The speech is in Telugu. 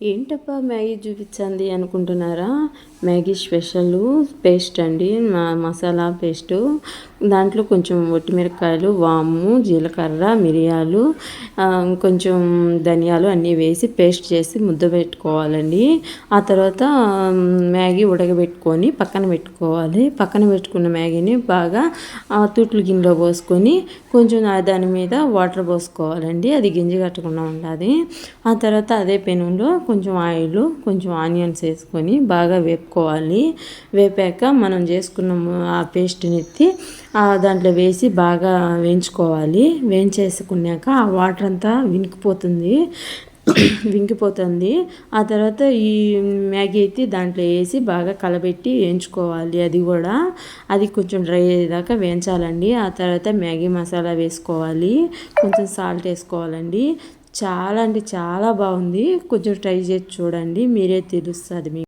ఏంటప్పా మ్యాగీ చూపించండి అనుకుంటున్నారా? మ్యాగీ స్పెషల్ పేస్ట్ అండి మా మసాలా పేస్ట్. దాంట్లో కొంచెం ఒట్టిమిరపకాయలు వాము జీలకర్ర మిరియాలు కొంచెం ధనియాలు అన్నీ వేసి పేస్ట్ చేసి ముద్ద పెట్టుకోవాలండి. ఆ తర్వాత మ్యాగీ ఉడకబెట్టుకొని పక్కన పెట్టుకోవాలి. పక్కన పెట్టుకున్న మ్యాగీని బాగా తూట్లు గిన్నెలో పోసుకొని కొంచెం దాని మీద వాటర్ పోసుకోవాలండి. అది గింజ కట్టకుండా ఉండాలి. ఆ తర్వాత అదే పెనులో కొంచెం ఆయిల్ కొంచెం ఆనియన్స్ వేసుకొని బాగా వేపు వేపుకోవాలి. వేపాక మనం చేసుకున్న ఆ పేస్ట్ని ఎత్తి దాంట్లో వేసి బాగా వేయించుకోవాలి. వేయించేసుకున్నాక ఆ వాటర్ అంతా వినికిపోతుంది. వింకిపోతుంది ఆ తర్వాత ఈ మ్యాగీ ఎత్తి దాంట్లో వేసి బాగా కలబెట్టి వేయించుకోవాలి. అది కూడా అది కొంచెం డ్రై అయ్యేదాకా వేయించాలండి. ఆ తర్వాత మ్యాగీ మసాలా వేసుకోవాలి. కొంచెం సాల్ట్ వేసుకోవాలండి. చాలా అంటే చాలా బాగుంది. కొంచెం ట్రై చేసి చూడండి. మీరే తెలుస్తుంది మీకు.